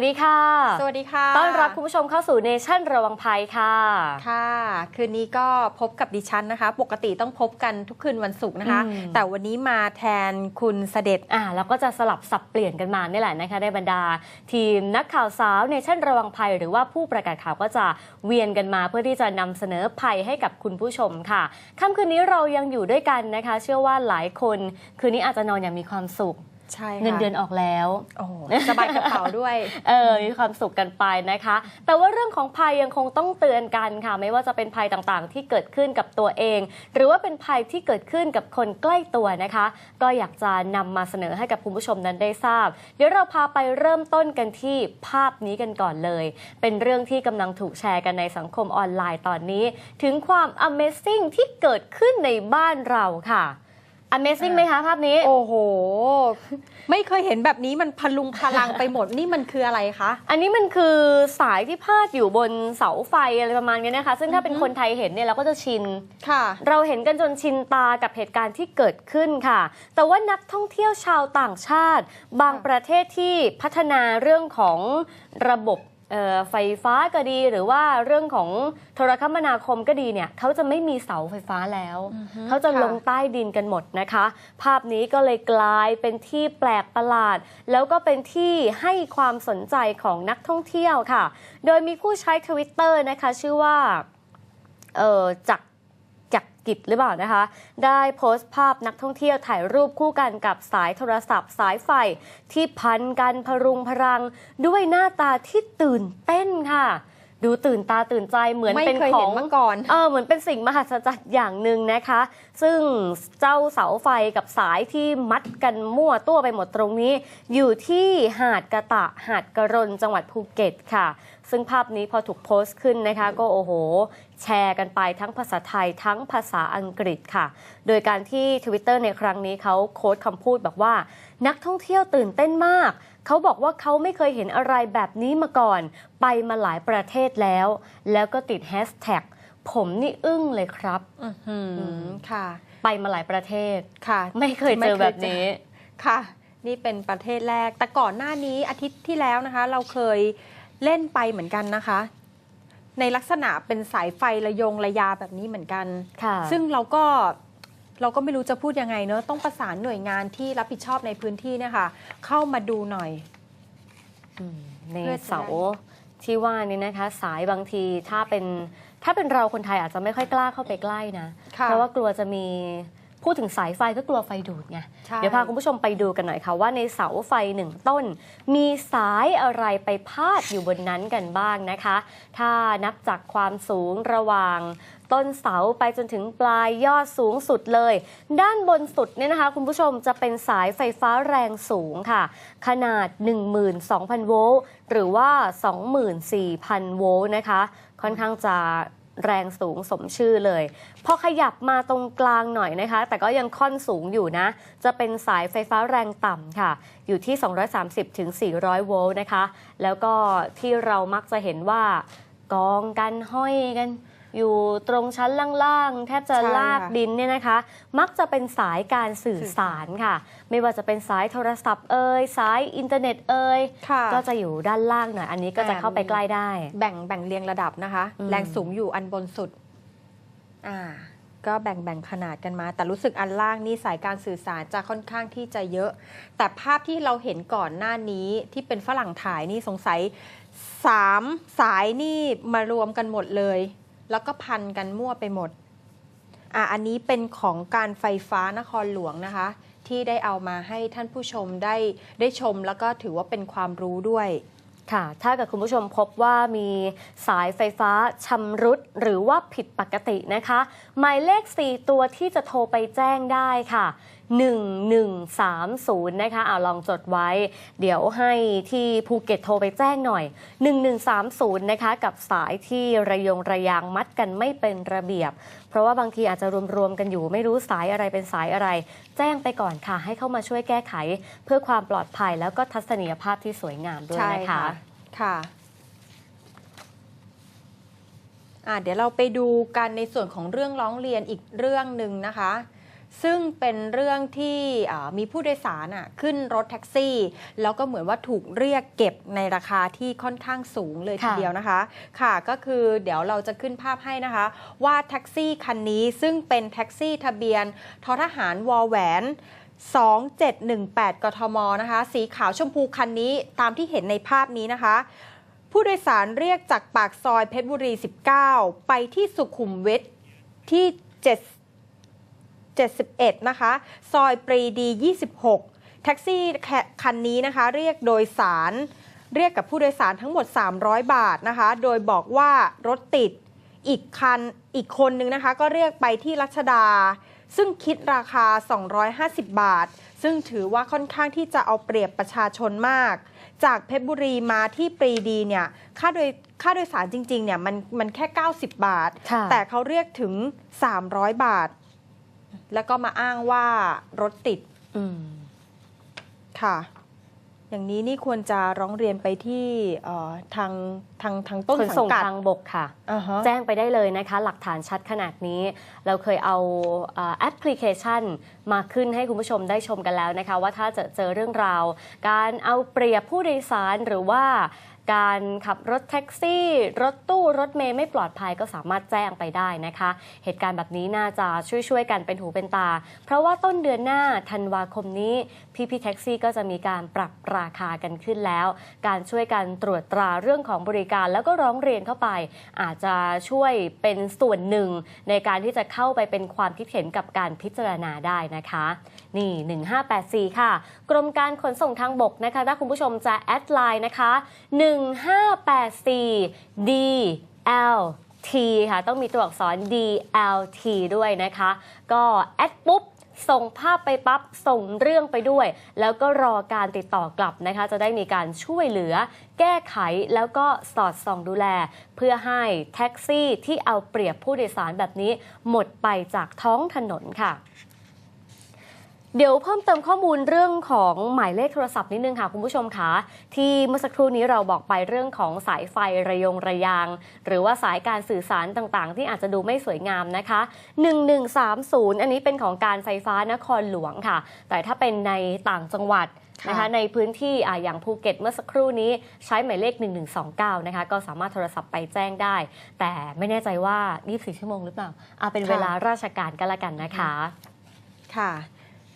สวัสดีค่ะ สวัสดีค่ะ ต้อนรับคุณผู้ชมเข้าสู่เนชั่นระวังภัยค่ะ ค่ะ คืนนี้ก็พบกับดิฉันนะคะ ปกติต้องพบกันทุกคืนวันศุกร์นะคะอืมแต่วันนี้มาแทนคุณเสด็จ อ่า แล้วก็จะสลับสับเปลี่ยนกันมานี่แหละนะคะในบรรดา ทีมนักข่าวสาวเนชั่นระวังภัย หรือว่าผู้ประกาศข่าวก็จะเวียนกันมาเพื่อที่จะนำเสนอภัยให้กับคุณผู้ชมค่ะ ค่ำคืนนี้เรายังอยู่ด้วยกันนะคะ เชื่อว่าหลายคน คืนนี้อาจจะนอนอย่างมีความสุข ใช่ค่ะเงินเดือนออกแล้วโอ้โหสบายกระเป๋าด้วย เออมีความสุขกันไปนะคะ แต่ว่าเรื่องของภัยยังคงต้องเตือนกันค่ะ ไม่ว่าจะเป็นภัยต่างๆ ที่เกิดขึ้นกับตัวเอง หรือว่าเป็นภัยที่เกิดขึ้นกับคนใกล้ตัวนะคะ ก็อยากจะนำมาเสนอให้กับคุณผู้ชมนั้นได้ทราบ เดี๋ยวเราพาไปเริ่มต้นกันที่ภาพนี้กันก่อนเลย เป็นเรื่องที่กำลังถูกแชร์กันในสังคมออนไลน์ตอนนี้ ถึงความ Amazing ที่เกิดขึ้นในบ้านเราค่ะ Amazing ไหมคะภาพนี้ โอ้โห ไม่เคยเห็นแบบนี้มันพลุงพลังไปหมด นี่มันคืออะไรคะ อันนี้มันคือสายที่พาดอยู่บนเสาไฟอะไรประมาณนี้นะคะ ซึ่งถ้าเป็นคนไทยเห็นเนี่ยเราก็จะชิน ค่ะ เราเห็นกันจนชินตากับเหตุการณ์ที่เกิดขึ้นค่ะ แต่ว่านักท่องเที่ยวชาวต่างชาติ บางค่ะประเทศที่พัฒนาเรื่องของระบบเอ่อ ไฟฟ้าก็ดีหรือว่าเรื่องของโทรคมนาคมก็ดีเนี่ยเขาจะไม่มีเสาไฟฟ้าแล้วเขาจะลงใต้ดินกันหมดนะคะ ภาพนี้ก็เลยกลายเป็นที่แปลกประหลาด แล้วก็เป็นที่ให้ความสนใจของนักท่องเที่ยวค่ะ โดยมีผู้ใช้ทวิตเตอร์นะคะ ชื่อว่าเอ่อจักรจั กิจหรือเปล่านะคะ ได้โพสต์ภาพนักท่องเที่ยวถ่ายรูปคู่กันกับสายโทรศัพท์ สายไฟ ที่พันกันพรุงพรัง ด้วยหน้าตาที่ตื่นเต้นค่ะ ดูตื่นตาตื่นใจเหมือนไม่เป็นเคยขอเห็นงมาก่อนเออเหมือนเป็นสิ่งมหัศจรรย์อย่างหนึ่งนะคะ ซึ่งเจ้าเสาไฟกับสายที่มัดกันมั่วตัวไปหมดตรงนี้ อยู่ที่หาดกะตะหาดกระรนจังหวัดภูเก็ตค่ะ ซึ่งภาพนี้พอถูกโพสต์ขึ้นนะคะ ก็โอ้โห แชร์กันไปทั้งภาษาไทยทั้งภาษาอังกฤษค่ะ โดยการที่ Twitter ในครั้งนี้เขาโค้ดคำพูดบอกว่า นักท่องเที่ยวตื่นเต้นมาก เขาบอกว่าเขาไม่เคยเห็นอะไรแบบนี้มาก่อน ไปมาหลายประเทศแล้ว แล้วก็ติดแฮชแท็กผมนี่อึ้งเลยครับอื้อหือค่ะ ไปมาหลายประเทศค่ะ ไม่เคยเจอแบบนี้ค่ะ นี่เป็นประเทศแรก แต่ก่อนหน้านี้อาทิตย์ที่แล้วนะคะ เราเคยเล่นไปเหมือนกันนะคะ ในลักษณะเป็นสายไฟระยงระยาแบบนี้เหมือนกันค่ะซึ่งเราก็ เราก็ไม่รู้จะพูดยังไงเนอะต้องประสานหน่วยงานที่รับผิดชอบในพื้นที่เนี่ยค่ะ เข้ามาดูหน่อย อืมในเพื่อจะได้ เสาที่ว่านี้นะคะ สายบางทีถ้าเป็นถ้าเป็นเราคนไทยอาจจะไม่ค่อยกล้าเข้าไปใกล้นะค่ะเพราะว่ากลัวจะมี พูดถึงสายไฟก็กลัวไฟดูดไงใช่เดี๋ยวพาคุณผู้ชมไปดูกันหน่อยค่ะ ว่าในเสาไฟหนึ่งต้น มีสายอะไรไปพาดอยู่บนนั้นกันบ้างนะคะ ถ้านับจากความสูงระหว่างต้นเสาไปจนถึงปลายยอดสูงสุดเลย ด้านบนสุดเนี่ยนะคะ คุณผู้ชมจะเป็นสายไฟฟ้าแรงสูงค่ะ ขนาด 12,000 โวลต์หรือว่า 24,000 โวลต์นะคะ ค่อนข้างจะ แรงสูงสมชื่อเลย พอขยับมาตรงกลางหน่อยนะคะ แต่ก็ยังค่อนสูงอยู่นะ จะเป็นสายไฟฟ้าแรงต่ำค่ะ อยู่ที่ 230ถึง400 โวลต์นะคะ แล้วก็ที่เรามักจะเห็นว่ากองกันห้อยกัน อยู่ตรงชั้นล่างๆ แทบจะใช่ลากค่ะดินเนี่ยนะคะ มักจะเป็นสายการสื่อสารค่ะ ไม่ว่าจะเป็นสายโทรศัพท์เอ่ยสายอินเทอร์เน็ตเอ่ยค่ะก็จะอยู่ด้านล่างหน่อยอันนี้ก็จะเข้าไปใกล้ได้ แบ่งแบ่งเรียงระดับนะคะอืมแรงสูงอยู่อันบนสุดอ่าก็แบ่งแบ่งขนาดกันมา แต่รู้สึกอันล่างนี่สายการสื่อสารจะค่อนข้างที่จะเยอะ แต่ภาพที่เราเห็นก่อนหน้านี้ที่เป็นฝรั่งถ่ายนี่สงสัยสามสายนี่มารวมกันหมดเลย แล้วก็พันกันมั่วไปหมด อ่าอันนี้เป็นของการไฟฟ้านครหลวงนะคะ ที่ได้เอามาให้ท่านผู้ชมได้ได้ชมแล้วก็ถือว่าเป็นความรู้ด้วยค่ะ ถ้าเกิดคุณผู้ชมพบว่ามีสายไฟฟ้าชำรุดหรือว่าผิดปกตินะคะ หมายเลข 4 ตัวที่จะโทรไปแจ้งได้ค่ะ 1130 นะคะเอาลองจดไว้ เดี๋ยวให้ที่ภูเก็ตโทรไปแจ้งหน่อย 1130 นะคะ กับสายที่ระยงระยางมัดกันไม่เป็นระเบียบ เพราะว่าบางทีอาจจะรวม ๆ กันอยู่ไม่รู้สายอะไรเป็นสายอะไร แจ้งไปก่อนค่ะ ให้เข้ามาช่วยแก้ไข เพื่อความปลอดภัยแล้วก็ทัศนียภาพที่สวยงามด้วยนะคะค่ะะเดี๋ยวเราไปดูกันในส่วนของเรื่องร้องเรียนอีกเรื่องหนึ่งนะคะ ซึ่งเป็นเรื่องที่อ่ามีผู้โดยสารอะขึ้นรถแท็กซี่ แล้วก็เหมือนว่าถูกเรียกเก็บในราคาที่ค่อนข้างสูงเลยทีค่ะเดียวนะคะ ค่ะก็คือเดี๋ยวเราจะขึ้นภาพให้นะคะ ว่าแท็กซี่คันนี้ซึ่งเป็นแท็กซี่ทะเบียนททหารวอแหวน2718 กทมนะคะ สีขาวชมพูคันนี้ตามที่เห็นในภาพนี้นะคะ ผู้โดยสารเรียกจากปากซอยเพชรบุรี 19 ไปที่สุขุมวิทที่7 71 นะคะ ซอยปรีดี 26 แท็กซี่คันนี้นะคะเรียกโดยสาร เรียกกับผู้โดยสารทั้งหมด 300 บาทนะคะ โดยบอกว่ารถติดอีกคันอีกคนนึงนะคะ ก็เรียกไปที่รัชดา ซึ่งคิดราคา 250 บาท ซึ่งถือว่าค่อนข้างที่จะเอาเปรียบประชาชนมาก จากเพชรบุรีมาที่ปรีดีเนี่ยค่าโดยค่าโดยสารจริงๆเนี่ยมันมันแค่ 90 บาทค่ะแต่เขาเรียกถึง 300 บาท แล้วก็มาอ้างว่ารถติดอืมค่ะ อย่างนี้นี่ควรจะร้องเรียนไปที่เอ่อทางทางทางต้นขนสัส่งงกัดทางบกค่ะอ่าฮะแจ้งไปได้เลยนะคะ หลักฐานชัดขนาดนี้ เราเคยเอาเอ่อแอปพลิเคชันมาขึ้นให้คุณผู้ชมได้ชมกันแล้วนะคะ ว่าถ้าเจอเจอเรื่องราว การเอาเปรียบผู้โดยสารหรือว่า การขับรถแท็กซี่ รถตู้รถเมย์ไม่ปลอดภัยก็สามารถแจ้งไปได้นะคะ เหตุการณ์แบบนี้น่าจะช่วยๆกันเป็นหูเป็นตา เพราะว่าต้นเดือนหน้าธันวาคมนี้พี่พี่แท็กซี่ก็จะมีการปรับราคากันขึ้นแล้ว การช่วยกันตรวจตราเรื่องของบริการแล้วก็ร้องเรียนเข้าไป อาจจะช่วยเป็นส่วนหนึ่ง ในการที่จะเข้าไปเป็นความคิดเห็นกับการพิจารณาได้นะคะ นี่ 1584 ค่ะ กรมการขนส่งทางบกนะคะ ถ้าคุณผู้ชมจะแอดไลน์นะคะ1584 DLT ค่ะ ต้องมีตัวอักษร DLT ด้วยนะคะ ก็แอดปุ๊บส่งภาพไปปั๊บส่งเรื่องไปด้วย แล้วก็รอการติดต่อกลับนะคะ จะได้มีการช่วยเหลือ แก้ไขแล้วก็สอดส่องดูแล เพื่อให้แท็กซี่ที่เอาเปรียบผู้โดยสารแบบนี้ หมดไปจากท้องถนนค่ะ เดี๋ยวเพิ่มเติมข้อมูลเรื่องของหมายเลขโทรศัพท์นิดนึงค่ะคุณผู้ชมคะที่เมื่อสักครู่นี้เราบอกไปเรื่องของสายไฟระยงระยาง หรือว่าสายการสื่อสารต่างๆ ที่อาจจะดูไม่สวยงามนะคะ 1130 อันนี้เป็นของการไฟฟ้านครหลวงค่ะ แต่ถ้าเป็นในต่างจังหวัดค่ะนะคะในพื้นที่อะอย่างภูเก็ตเมื่อสักครู่นี้ใช้หมายเลข 1129 นะคะก็สามารถโทรศัพท์ไปแจ้งได้ แต่ไม่แน่ใจว่า 24 ชั่วโมงหรือเปล่าอะเป็นเวลาราชการก็แล้วกันนะคะ ค่ะ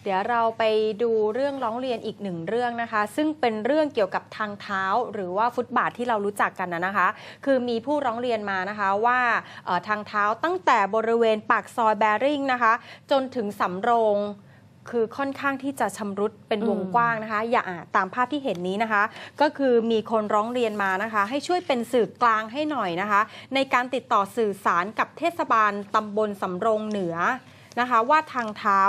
เดี๋ยวเราไปดูเรื่องร้องเรียนอีกหนึ่งเรื่องนะคะ ซึ่งเป็นเรื่องเกี่ยวกับทางเท้า หรือว่าฟุตบาทที่เรารู้จักกันนะนะคะ คือมีผู้ร้องเรียนมานะคะว่าทางเท้าตั้งแต่บริเวณปากซอยแบริ่งนะคะ จนถึงสำโรงคือค่อนข้างที่จะชำรุดเป็นวงกว้างนะคะ อย่าตามภาพที่เห็นนี้นะคะ ก็คือมีคนร้องเรียนมานะคะ ให้ช่วยเป็นสื่อกลางให้หน่อยนะคะ ในการติดต่อสื่อสารกับเทศบาลตำบลสำโรงเหนือ นะคะว่าทางเท้า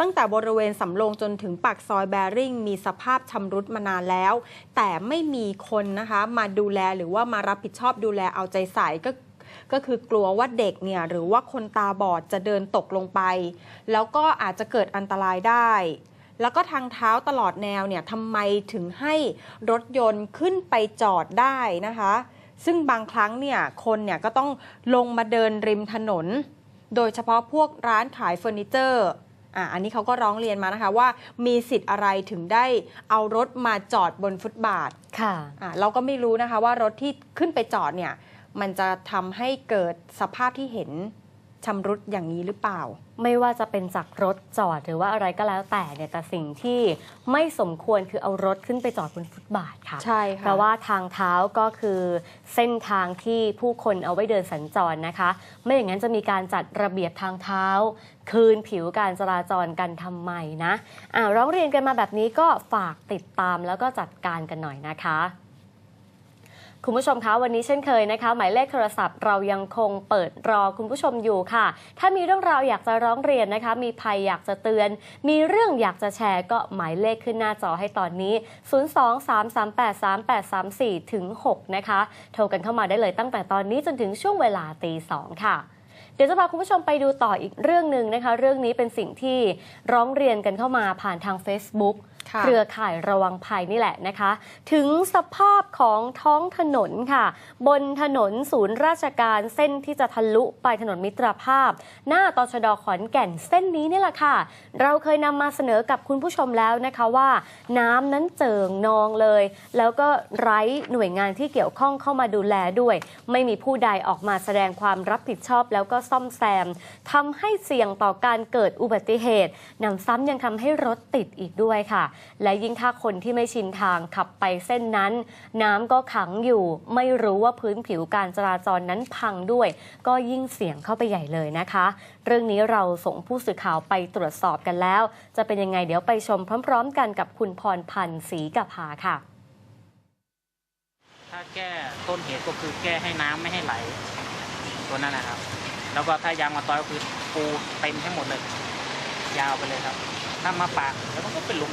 ตั้งแต่บริเวณสำโรงจนถึงปากซอยแบริ่งมีสภาพชำรุดมานานแล้ว แต่ไม่มีคนนะคะมาดูแลหรือว่ามารับผิดชอบดูแลเอาใจใส่ก็ก็คือกลัวว่าเด็กเนี่ยหรือว่าคนตาบอดจะเดินตกลงไป แล้วก็อาจจะเกิดอันตรายได้ แล้วก็ทางเท้าตลอดแนวเนี่ยทำไมถึงให้รถยนต์ขึ้นไปจอดได้นะคะ ซึ่งบางครั้งเนี่ยคนเนี่ยก็ต้องลงมาเดินริมถนน โดยเฉพาะพวกร้านขายเฟอร์นิเจอร์อะอันนี้เขาก็ร้องเรียนมานะคะว่ามีสิทธิ์อะไรถึงได้เอารถมาจอดบนฟุตบาทค่ะอะเราก็ไม่รู้นะคะว่ารถที่ขึ้นไปจอดเนี่ยมันจะทำให้เกิดสภาพที่เห็น ชำรุดอย่างนี้หรือเปล่า ไม่ว่าจะเป็นจากรถจอดหรือว่าอะไรก็แล้วแต่เนี่ยแต่สิ่งที่ไม่สมควรคือเอารถขึ้นไปจอดบนฟุตบาทค่ะใช่ค่ะเพราะว่าทางเท้าก็คือเส้นทางที่ผู้คนเอาไว้เดินสัญจรนะคะ ไม่อย่างนั้นจะมีการจัดระเบียบทางเท้า คืนผิวการจราจรกันทำไมนะอ่าร้องเรียนกันมาแบบนี้ก็ฝากติดตามแล้วก็จัดการกันหน่อยนะคะ คุณผู้ชมคะวันนี้เช่นเคยนะคะ หมายเลขโทรศัพท์เรายังคงเปิดรอคุณผู้ชมอยู่ค่ะ ถ้ามีเรื่องราวอยากจะร้องเรียนนะคะ มีภัยอยากจะเตือน มีเรื่องอยากจะแชร์ก็หมายเลขขึ้นหน้าจอให้ตอนนี้ 023383834ถึง6นะคะ โทรกันเข้ามาได้เลยตั้งแต่ตอนนี้จนถึงช่วงเวลาตีสองค่ะเดี๋ยวจะพาคุณผู้ชมไปดูต่ออีกเรื่องหนึ่งนะคะ เรื่องนี้เป็นสิ่งที่ร้องเรียนกันเข้ามาผ่านทาง Facebook เครือข่ายระวังภัยนี่แหละนะคะ ถึงสภาพของท้องถนนค่ะ บนถนนศูนย์ราชการเส้นที่จะทะลุไปถนนมิตรภาพ หน้าตชดขอนแก่นเส้นนี้นี่แหละค่ะ เราเคยนำมาเสนอกับคุณผู้ชมแล้วนะคะว่า น้ำนั้นเจิ่งนองเลย แล้วก็ไร้หน่วยงานที่เกี่ยวข้องเข้ามาดูแลด้วย ไม่มีผู้ใดออกมาแสดงความรับผิดชอบแล้วก็ซ่อมแซมทำให้เสี่ยงต่อการเกิดอุบัติเหตุนำซ้ำยังทำให้รถติดอีกด้วยค่ะและยิ่งถ้าคนที่ไม่ชินทางขับไปเส้นนั้น น้ำก็ขังอยู่ ไม่รู้ว่าพื้นผิวการจราจรนั้นพังด้วย ก็ยิ่งเสี่ยงเข้าไปใหญ่เลยนะคะ เรื่องนี้เราส่งผู้สื่อข่าวไปตรวจสอบกันแล้ว จะเป็นยังไงเดี๋ยวไปชมพร้อม ๆ กันกับคุณพรพันธ์ศรีกภาค่ะ ถ้าแก้ต้นเหตุก็คือแก้ให้น้ำไม่ให้ไหลตัวนั้นนะครับ แล้วก็ถ้ายางมาตอยก็คือปูเต็มให้หมดเลย ยาวไปเลยครับ ถ้ามาปากแล้วมันก็เป็นหลุม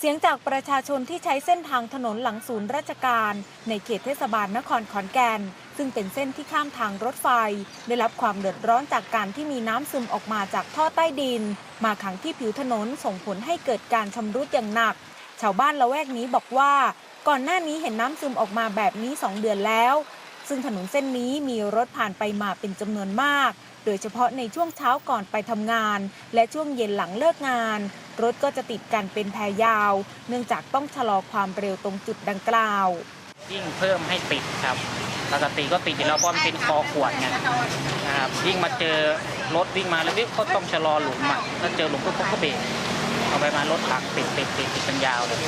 เสียงจากประชาชนที่ใช้เส้นทางถนนหลังศูนย์ราชการ ในเขตเทศบาลนครขอนแก่น ซึ่งเป็นเส้นที่ข้ามทางรถไฟ ได้รับความเดือดร้อนจากการที่มีน้ำซึมออกมาจากท่อใต้ดิน มาขังที่ผิวถนนส่งผลให้เกิดการชำรุดอย่างหนัก ชาวบ้านละแวกนี้บอกว่า ก่อนหน้านี้เห็นน้ำซึมออกมาแบบนี้ 2 เดือนแล้ว ซึ่งถนนเส้นนี้มีรถผ่านไปมาเป็นจำนวนมาก โดยเฉพาะในช่วงเช้าก่อนไปทำงาน และช่วงเย็นหลังเลิกงาน รถก็จะติดกันเป็นแพรยาว เนื่องจากต้องชะลอความเร็วตรงจุดดังกล่าว ยิ่งเพิ่มให้ติดครับปกติก็ติดอยู่แล้วเพราะมันเป็นคอขวดไงนะครับยิ่งมาเจอรถวิ่งมาแล้วก็ต้องชะลอหลุมอะถ้าเจอหลุมก็ก็เบรกเอาไปมารถผักติดติดติดติดเป็นยาวเลย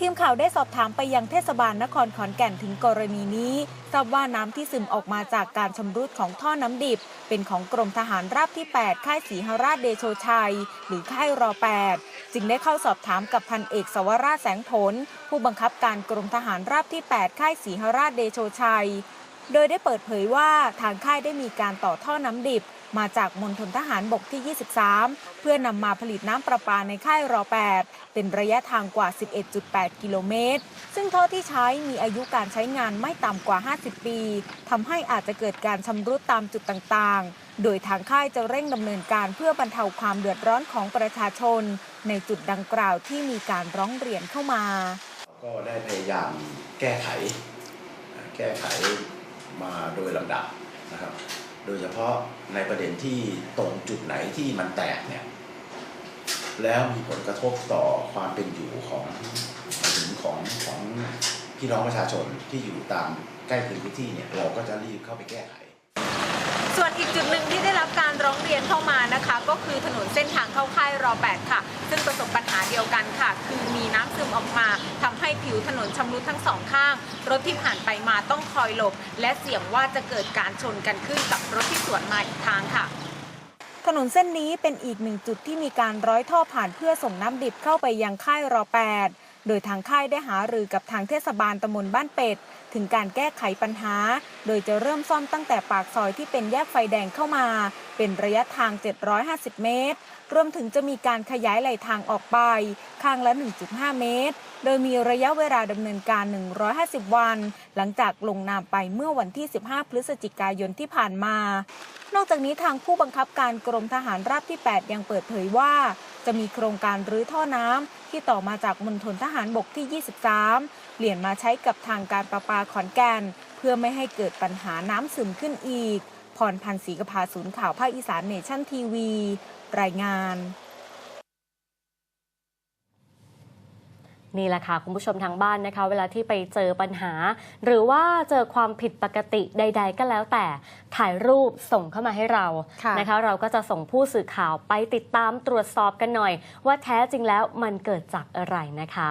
ทีมข่าวได้สอบถามไปยังเทศบาลนครขอนแก่นถึงกรณีนี้ทราบว่าน้ำที่ซึมออกมาจากการชำรุดของท่อน้ำดิบ เป็นของกรมทหารราบที่ 8 ค่ายศรีหราชเดโชชัย หรือค่ายรอ 8 จึงได้เข้าสอบถามกับพันเอกสวราชแสงผล ผู้บังคับการกรมทหารราบที่ 8 ค่ายศรีหราชเดโชชัย โดยได้เปิดเผยว่าทางค่ายได้มีการต่อท่อน้ำดิบ มาจากมณฑลทหารบกที่ 23 เพื่อนำมาผลิตน้ำประปาในค่ายรอ 8 เป็นระยะทางกว่า 11.8 กิโลเมตร ซึ่งท่อที่ใช้มีอายุการใช้งานไม่ต่ำกว่า 50 ปีทำให้อาจจะเกิดการชำรุดตามจุดต่างๆ โดยทางค่ายจะเร่งดำเนินการเพื่อบรรเทาความเดือดร้อนของประชาชน ในจุดดังกล่าวที่มีการร้องเรียนเข้ามา ก็ได้พยายามแก้ไข แก้ไข มาโดยลำดับนะครับ โดยเฉพาะในประเด็นที่ตรงจุดไหนที่มันแตกเนี่ย แล้วมีผลกระทบต่อความเป็นอยู่ของถึงของของพี่น้องประชาชนที่อยู่ตามใกล้เคียงพื้นที่เนี่ย เราก็จะรีบเข้าไปแก้ไข ส่วนอีกจุดหนึ่งที่ได้รับ ถนนเส้นทางเข้าค่ายรอ8ค่ะ ซึ่งประสบปัญหาเดียวกันค่ะ คือมีน้ำซึมออกมาทำให้ผิวถนนชำรุดทั้งสองข้าง รถที่ผ่านไปมาต้องคอยหลบ และเสี่ยงว่าจะเกิดการชนกันขึ้นกับรถที่สวนมาอีกทางค่ะถนนเส้นนี้เป็นอีกหนึ่งจุดที่มีการร้อยท่อผ่านเพื่อส่งน้ำดิบเข้าไปยังค่ายรอ8โดยทางค่ายได้หารือกับทางเทศบาลตำบลบ้านเป็ด ถึงการแก้ไขปัญหา โดยจะเริ่มซ่อมตั้งแต่ปากซอยที่เป็นแยกไฟแดงเข้ามา เป็นระยะทาง 750 เมตร รวมถึงจะมีการขยายไหลทางออกไป ข้างละ 1.5 เมตร โดยมีระยะเวลาดำเนินการ 150 วัน หลังจากลงนามไปเมื่อวันที่ 15 พฤศจิกายนที่ผ่านมา นอกจากนี้ทางผู้บังคับการกรมทหารราบที่ 8 ยังเปิดเผยว่าจะมีโครงการรื้อท่อน้ำที่ต่อมาจากมณฑลทหารบกที่ 23 เปลี่ยนมาใช้กับทางการประปาขอนแก่น เพื่อไม่ให้เกิดปัญหาน้ำซึมขึ้นอีก พรพันธ์ศรีกภาศูนย์ข่าวภาคอีสานเนชั่นทีวี รายงานนี่แหละค่ะ คุณผู้ชมทางบ้านนะคะ เวลาที่ไปเจอปัญหา หรือว่าเจอความผิดปกติใด ๆ ก็แล้วแต่ถ่ายรูปส่งเข้ามาให้เราค่ะนะคะ เราก็จะส่งผู้สื่อข่าวไปติดตามตรวจสอบกันหน่อย ว่าแท้จริงแล้วมันเกิดจากอะไรนะคะ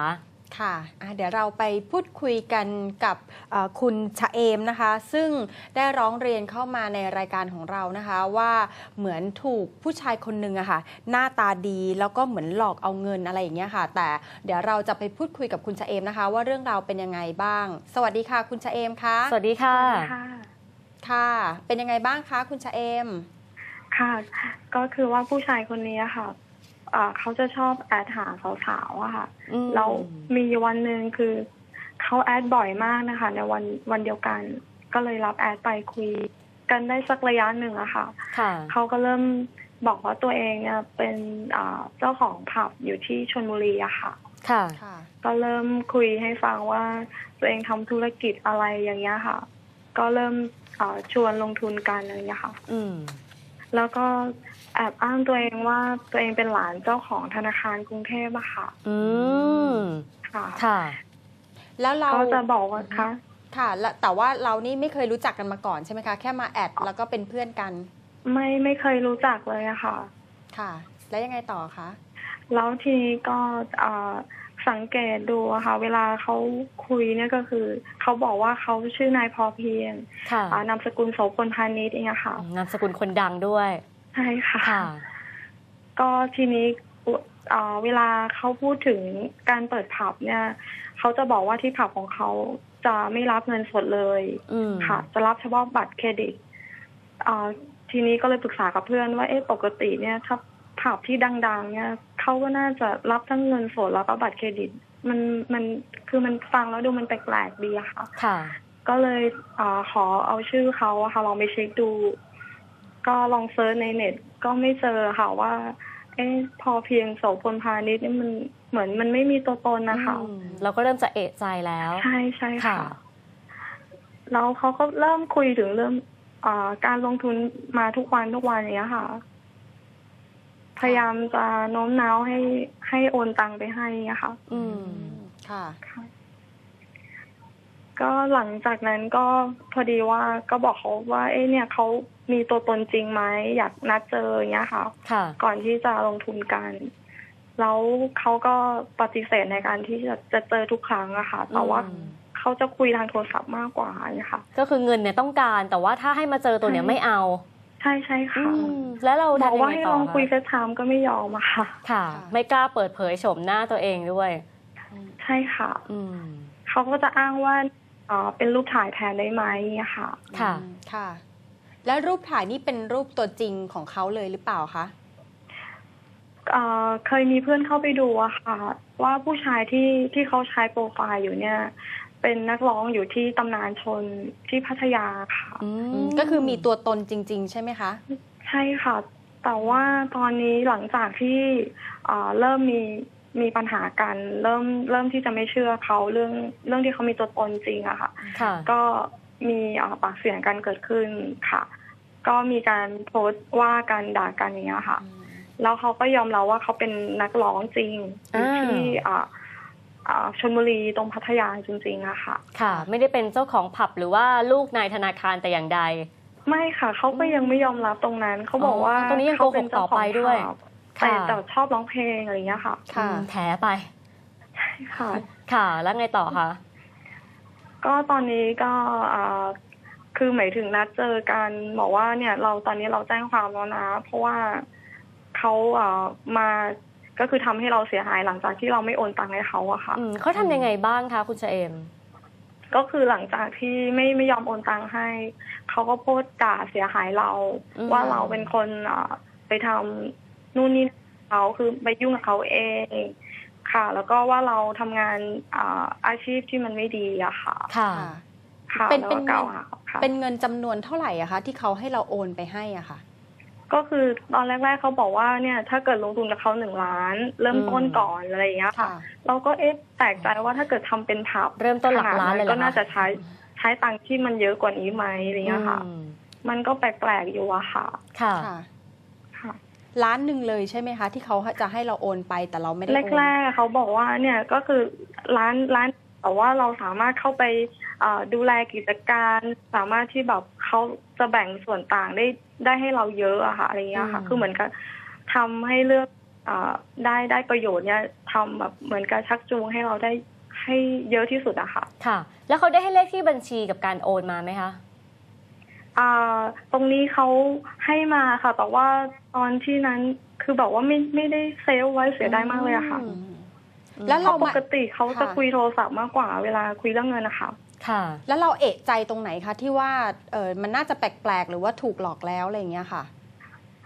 ค่ะอะเดี๋ยวเราไปพูดคุยกันกับเอ่อคุณชะเอมนะคะ ซึ่งได้ร้องเรียนเข้ามาในรายการของเรานะคะว่าเหมือนถูกผู้ชายคนหนึ่งอะค่ะ หน้าตาดีแล้วก็เหมือนหลอกเอาเงินอะไรอย่างเงี้ยค่ะ แต่เดี๋ยวเราจะไปพูดคุยกับคุณชะเอมนะคะ ว่าเรื่องราวเป็นยังไงบ้าง สวัสดีค่ะ คุณชะเอมคะสวัสดีค่ะค่ะค่ะเป็นยังไงบ้างคะ คุณชะเอมค่ะ ก็คือว่าผู้ชายคนนี้ค่ะอ่า เขาจะชอบแอดหาสาวๆอะค่ะอืมแล้วมีวันหนึ่งคือเขาแอดบ่อยมากนะคะ ในวันวันเดียวกัน ก็เลยรับแอดไปคุยกันได้สักระยะหนึ่งอะค่ะค่ะเขาก็เริ่มบอกว่าตัวเองเนี่ยเป็นอ่าเจ้าของผับอยู่ที่ชลบุรีอะค่ะค่ะ ค่ะ ก็เริ่มคุยให้ฟังว่าตัวเองทำธุรกิจอะไรอย่างเงี้ยค่ะ ก็เริ่มอ่าชวนลงทุนกันอะไรอย่างเงี้ยค่ะ อืมแล้วก็ แอบอ้างตัวเองว่าตัวเองเป็นหลานเจ้าของธนาคารกรุงเทพอะค่ะ อืมค่ะค่ะ แล้วเราเขาจะบอกว่าคะค่ะแล้วแต่ว่าเรานี่ไม่เคยรู้จักกันมาก่อนใช่ไหมคะ แค่มาแอดแล้วก็เป็นเพื่อนกัน ไม่ไม่เคยรู้จักเลยอะค่ะ ค่ะ แล้วยังไงต่อคะแล้วทีนี้ก็อ่าสังเกตดูอะค่ะ เวลาเขาคุยเนี่ยก็คือเขาบอกว่าเขาชื่อนายพอเพียงค่ะอ่านามสกุลโสพลพาณิชย์เองอะค่ะนามสกุลคนดังด้วย ใช่ค่ะค่ะ ก็ทีนี้อ่าเวลาเขาพูดถึงการเปิดผับเนี่ย เขาจะบอกว่าที่ผับของเขาจะไม่รับเงินสดเลยอืมค่ะ จะรับเฉพาะบัตรเครดิตอ่าทีนี้ก็เลยปรึกษากับเพื่อนว่าเอ๊ะปกติเนี่ยถ้าผับที่ดัง ๆ เนี่ยเขาก็น่าจะรับทั้งเงินสดแล้วก็บัตรเครดิต มันมันคือมันฟังแล้วดูมันแปลกๆดีอะค่ะค่ะก็เลยอาขอเอาชื่อเขาอะค่ะลองไปเช็คดู ก็ลองเซิร์ชในเน็ตก็ไม่เจอค่ะว่าเอ๊ะพอเพียงโสพลพาณิชย์นี่มันเหมือนมันไม่มีตัวตนนะคะอืมเราก็เริ่มจะเอะใจแล้ว ใช่ใช่ค่ะค่ะแล้วเขาก็เริ่มคุยถึงเรื่องอาการลงทุนมาทุกวันทุกวันอย่างเงี้ยค่ะ พยายามจะโน้มน้าวให้ให้โอนตังไปให้อะค่ะ อืมค่ะก็หลังจากนั้นก็พอดีว่าก็บอกเขาว่า เอ๊ะเนี่ยเขา มีตัวตนจริงไหมอยากนัดเจออย่างเงี้ยค่ะ ค่ะก่อนที่จะลงทุนกัน แล้วเขาก็ปฏิเสธในการที่จะจะเจอทุกครั้งอะค่ะ แต่ว่าอืมเขาจะคุยทางโทรศัพท์มากกว่าเนี่ยค่ะ ก็คือเงินเนี่ยต้องการแต่ว่าถ้าให้มาเจอตัวเนี่ยใช่ ไม่เอาใช่ใช่ค่ะอืมแล้วเราบอกทำยังว่าไงให้ต่ลอองคุยเฟคะซไทม์ก็ไม่ยอมอะค่ะ ค่ะ ไม่กล้าเปิดเผยโฉมหน้าตัวเองด้วย ใช่ค่ะ อืม เขาก็จะอ้างว่าเอ่อเป็นรูปถ่ายแทนได้ไหมอะค่ะ ค่ะอืมค่ะ แล้วรูปถ่ายนี่เป็นรูปตัวจริงของเขาเลยหรือเปล่าคะเอ่อเคยมีเพื่อนเข้าไปดูอะค่ะ ว่าผู้ชายที่ที่เขาใช้โปรไฟล์อยู่เนี่ย เป็นนักร้องอยู่ที่ตำนานชนที่พัทยาค่ะอือืมก็คือมีตัวตนจริง ๆ ใช่ไหมคะ ใช่ค่ะ แต่ว่าตอนนี้หลังจากที่เอ่อเริ่มมีมีปัญหากันเริ่มเริ่มที่จะไม่เชื่อเขาเรื่องเรื่องที่เขามีตัวตนจริงอะค่ะค่ะก็ มีเอ่อปากเสียงกันเกิดขึ้นค่ะ ก็มีการโพสต์ว่ากันด่ากันอย่างเงี้ยค่ะ แล้วเขาก็ยอมรับว่าเขาเป็นนักร้องจริงอยู่ที่อ่าอ่าชลบุรีตรงพัทยาจริงๆอะค่ะ ค่ะ ไม่ได้เป็นเจ้าของผับหรือว่าลูกนายธนาคารแต่อย่างใด ไม่ค่ะ เขาก็ยังไม่ยอมรับตรงนั้น เขาบอกว่าอ๋อตรงนี้ยังเขาเป็นโกหกต่อไปด้วยเจ้าของผับแต่ค่ะแต่ชอบร้องเพลงอะไรอย่างเงี้ยค่ะ ค่ะอืมแถไป ใช่ค่ะ ค่ะ แล้วไงต่อคะ ก็ตอนนี้ก็อ่าคือหมายถึงนัดเจอกันบอกว่าเนี่ยเราตอนนี้เราแจ้งความแล้วนะ เพราะว่าเขาอ่ามาก็คือทำให้เราเสียหายหลังจากที่เราไม่โอนตังค์ให้เขาอะค่ะอืมเขาทำยังไงบ้างคะคุณเฉเอม ก็คือหลังจากที่ไม่ไม่ยอมโอนตังค์ให้ เขาก็โพสต์ด่าเสียหายเราอืมว่าเราเป็นคนอ่าไปทำนู่นนี่เขาคือไปยุ่งกับเขาเอง ค่ะ แล้วก็ว่าเราทำงานอ่าอาชีพที่มันไม่ดีอะค่ะ ค่ะ ค่ะเป็นแล้วเป็ก็นกล่าวหาค่ะเป็นเงินจำนวนเท่าไหร่อะคะที่เขาให้เราโอนไปให้อะค่ะ ก็คือตอนแรก ๆเขาบอกว่าเนี่ย ถ้าเกิดลงทุนกับเขาหนึ่งล้าน เริ่มต้นอืมก่อนอะไรอย่างเงี้ยค่ะค่ะ เราก็เอ๊ะแปลกใจว่าถ้าเกิดทำเป็นผับเริ่มต้นหลักล้านเลยเหรอคะก็น่าจะใช้ใช้ตังค์ที่มันเยอะกว่านี้ไหมอะไรอย่างเงี้ยค่ะอืมมันก็แปลกๆอยู่อะค่ะ ค่ะค่ะค่ะ ล้านหนึ่งเลยใช่ไหมคะ ที่เขาจะให้เราโอนไปแต่เราไม่ได้โอนแรกๆเขาบอกว่าเนี่ยก็คือร้านร้านแต่ว่าเราสามารถเข้าไปเอ่อดูแลกิจการ สามารถที่แบบเขาจะแบ่งส่วนต่างได้ได้ให้เราเยอะอะค่ะอะไรเงี้ยค่ะอืมคือเหมือนกับทำให้เลือกเอ่อได้ได้ประโยชน์เนี่ยทำแบบเหมือนกับชักจูงให้เราได้ให้เยอะที่สุดอะค่ะ ค่ะ แล้วเขาได้ให้เลขที่บัญชีกับการโอนมาไหมคะ อ่าตรงนี้เขาให้มาค่ะ แต่ว่าตอนที่นั้นคือแบบว่าไม่ไม่ได้เซฟไว้เสียดายมากเลยอะค่ะอืมแล้วเพเราราะปมากติเขาจะค่ะคุยโทรศัพท์มากกว่าเวลาคุยเรื่องเงินนะคะค่ะ แล้วเราเอะใจตรงไหนคะที่ว่าเออมันน่าจะแปลกๆ หรือว่าถูกหลอกแล้วอะไรอย่างเงี้ยค่ะ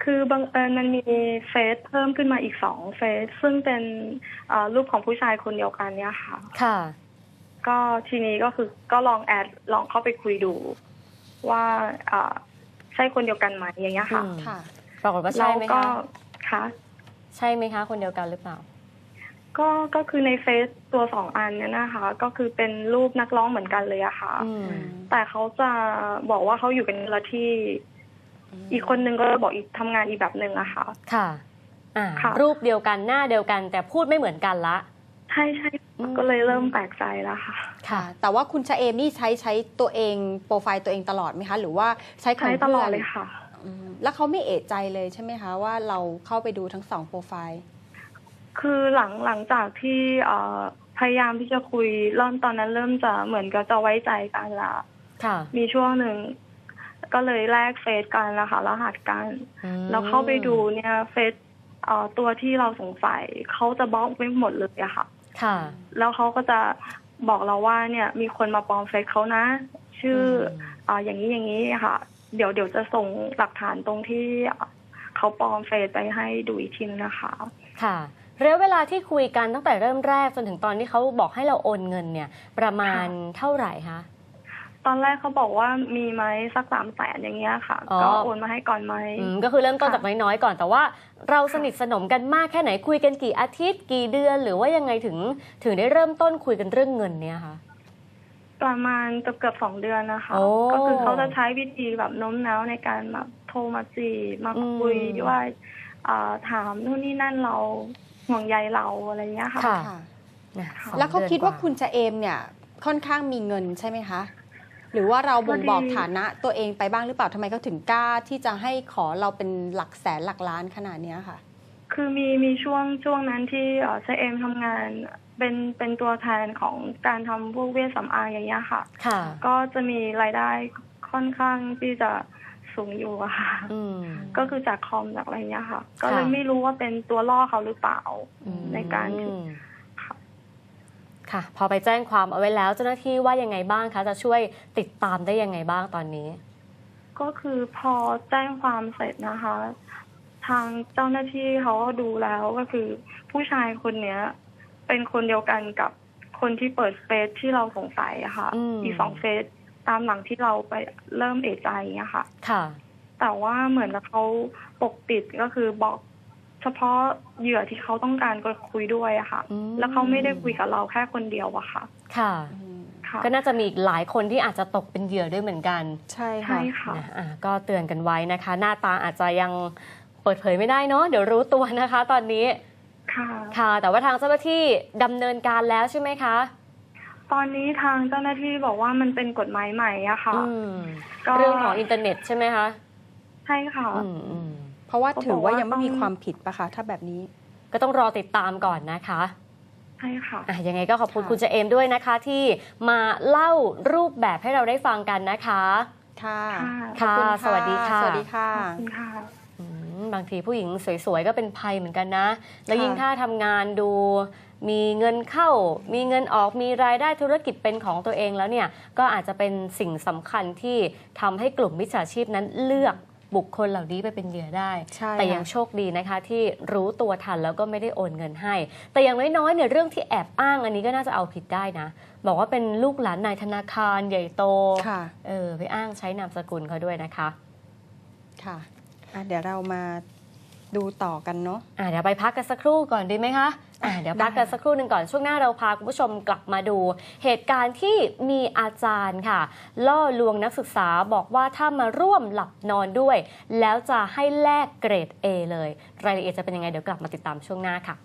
คือบังเอิญมันมีเฟซเพิ่มขึ้นมาอีกสองเฟซซึ่งเป็นเอ่อรูปของผู้ชายคนเดียวกันเนี่ยค่ะ ค่ะ ก็ทีนี้ก็คือก็ลองแอดลองเข้าไปคุยดู ว่าเอ่อใช่คนเดียวกันไหมอย่างเงี้ยค่ะอืมค่ะปรากฏว่าใช่แล้วไหมก็คะค่ะใช่ไหมคะ คนเดียวกันหรือเปล่า ก็ก็คือในเฟซตัวสองอันเนี่ยนะคะ ก็คือเป็นรูปนักร้องเหมือนกันเลยอะค่ะอืมแต่เขาจะบอกว่าเขาอยู่กันคนละที่อีกคนนึงก็บอกอีกทำงานอีกแบบหนึ่งอะค่ะ ค่ะ อ่าค่ะรูปเดียวกันหน้าเดียวกัน แต่พูดไม่เหมือนกันละ ใช่ใช่อืมก็เลยเริ่มแปลกใจแล้วค่ะ ค่ะ แต่ว่าคุณชะเอมนี่ใช้ใช้ตัวเองโปรไฟล์ตัวเองตลอดไหมคะ หรือว่าใช้ของใช้ตลอดพื่นเลยค่ะอืมแล้วเขาไม่เอะใจเลยใช่ไหมคะว่าเราเข้าไปดูทั้งสองโปรไฟล์ คือหลังหลังจากที่เอ่อพยายามที่จะคุยเริ่มตอนนั้นเริ่มจะเหมือนกับจะไว้ใจกันละค่ะ มีช่วงหนึ่งก็เลยแลกเฟซกันละค่ะรหัสกันอืมแล้วเข้าไปดูเนี่ยเฟซเอ่อตัวที่เราสงสัยเขาจะบล็อกไว้หมดเลยอะค่ะ ค่ะ แล้วเขาก็จะบอกเราว่าเนี่ยมีคนมาปลอมเฟซเขานะ ชื่ออ่าอย่างนี้อย่างนี้ค่ะ เดี๋ยวเดี๋ยวจะส่งหลักฐานตรงที่เขาปลอมเฟซไปให้ดูอีกทีนึงนะคะ ค่ะระยะเวลาที่คุยกันตั้งแต่เริ่มแรกจนถึงตอนที่เขาบอกให้เราโอนเงินเนี่ย ประมาณเท่าไหร่คะ ตอนแรกเขาบอกว่ามีไหมสักสามแสนอย่างเงี้ยค่ะ อ๋อ ก็โอนมาให้ก่อนไหม อืมก็คือเริ่มต้นค่ะ จากน้อยๆก่อน แต่ว่าเราสนิทสนมกันมากแค่ไหนคุยกันกี่อาทิตย์กี่เดือน หรือว่ายังไงถึงถึงได้เริ่มต้นคุยกันเรื่องเงินเนี่ยคะ ประมาณเกือบเกือบๆสองเดือนนะคะ โอ้ก็คือเขาจะใช้วิธีแบบโน้มน้าวในการแบบโทรมาจีบมาคุยอืม ว่าอ่าถามนู่นนี่นั่นเราห่วงใยเราอะไรเงี้ยค่ะ ค่ะค่ะนะสองแล้วเขาดือนคิดว่ากคุณชะเอมเนี่ยค่อนข้างมีเงินใช่ไหมคะ หรือว่าเราบ่งบอกพอดีฐานะตัวเองไปบ้างหรือเปล่าทำไมเขาถึงกล้าที่จะให้ขอเราเป็นหลักแสนหลักล้านขนาดเนี้ยค่ะ คือมีมีช่วงช่วงนั้นที่เอ่อเซเอมทำงานเป็นเป็นตัวแทนของการทำพวกเวชสำอางอย่างเงี้ยค่ะค่ะก็จะมีรายได้ค่อนข้างที่จะสูงอยู่อะค่ะอืมก็คือจากคอมจากอะไรเงี้ยค่ะ ก็เลยค่ะไม่รู้ว่าเป็นตัวล่อเขาหรือเปล่าอืมในการที่ ค่ะค่ะ พอไปแจ้งความเอาไว้แล้วเจ้าหน้าที่ว่ายังไงบ้างคะ จะช่วยติดตามได้ยังไงบ้างตอนนี้ ก็คือพอแจ้งความเสร็จนะคะ ทางเจ้าหน้าที่เขาก็ดูแล้วก็คือ ผู้ชายคนเนี้ย เป็นคนเดียวกันกับคนที่เปิดเฟซที่เราสงสัยอะค่ะอืมกสองเฟซตามหลังที่เราไปเริ่มเอะใจอย่างเงี้ยค่ะ ค่ะ แต่ว่าเหมือนกับเขาปกปิดก็คือบอก เฉพาะเหยื่อที่เขาต้องการก็คุยด้วยอะค่ะอืมแล้วเขาไม่ได้คุยกับเราแค่คนเดียวอะค่ะค่ะ ค่ะ ก็น่าจะมีอีกหลายคนที่อาจจะตกเป็นเหยื่อด้วยเหมือนกัน ใช่ใช่ค่ะค่ะนะอะก็เตือนกันไว้นะคะ หน้าตาอาจจะยังเปิดเผยไม่ได้เนาะเดี๋ยวรู้ตัวนะคะ ตอนนี้ ค่ะค่ะ แต่ว่าทางเจ้าหน้าที่ดำเนินการแล้วใช่ไหมคะตอนนี้ทางเจ้าหน้าที่บอกว่ามันเป็นกฎหมายใหม่อะค่ะอืมก็เรื่องของอินเทอร์เน็ตใช่ไหมคะ ใช่ค่ะอืมอืม เพราะว่าเขาบอกถือว่ายังไม่ว่าต้องมีความผิดปะคะถ้าแบบนี้ ก็ต้องรอติดตามก่อนนะคะใช่ค่ะอะยังไงก็ขอบคุณค่ะคุณเจเอมด้วยนะคะ ที่มาเล่ารูปแบบให้เราได้ฟังกันนะคะ ค่ะค่ะขอบณสวัสดีค่ะ สวัสดีค่ะขอบคุณค่ะอืมบางทีผู้หญิงสวยๆก็เป็นภัยเหมือนกันนะ แล้วยิ่งค่ะถ้าทำงานดูมีเงินเข้า มีเงินออก มีรายได้ธุรกิจเป็นของตัวเองแล้วเนี่ย ก็อาจจะเป็นสิ่งสำคัญที่ทำให้กลุ่มมิจฉาชีพนั้นเลือก บุคคลเหล่านี้ไปเป็นเหยื่อได้ใช่แต่ยังค่ะโชคดีนะคะที่รู้ตัวทันแล้วก็ไม่ได้โอนเงินให้ แต่อย่างน้อยๆเนี่ยเรื่องที่แอบอ้างอันนี้ก็น่าจะเอาผิดได้นะ บอกว่าเป็นลูกหลานนายธนาคารใหญ่โตค่ะเออไปอ้างใช้นามสกุลเขาด้วยนะคะค่ะอะเดี๋ยวเรามา ดูต่อกันเนาะอะเดี๋ยวไปพักกันสักครู่ก่อนดีไหมคะอะเดี๋ยวพักกันสักครู่หนึ่งก่อนช่วงหน้าเราพาคุณผู้ชมกลับมาดู เหตุการณ์ที่มีอาจารย์ค่ะ ล่อลวงนักศึกษาบอกว่าถ้ามาร่วมหลับนอนด้วย แล้วจะให้แลกเกรด A เลย รายละเอียดจะเป็นยังไงเดี๋ยวกลับมาติดตามช่วงหน้าค่ะ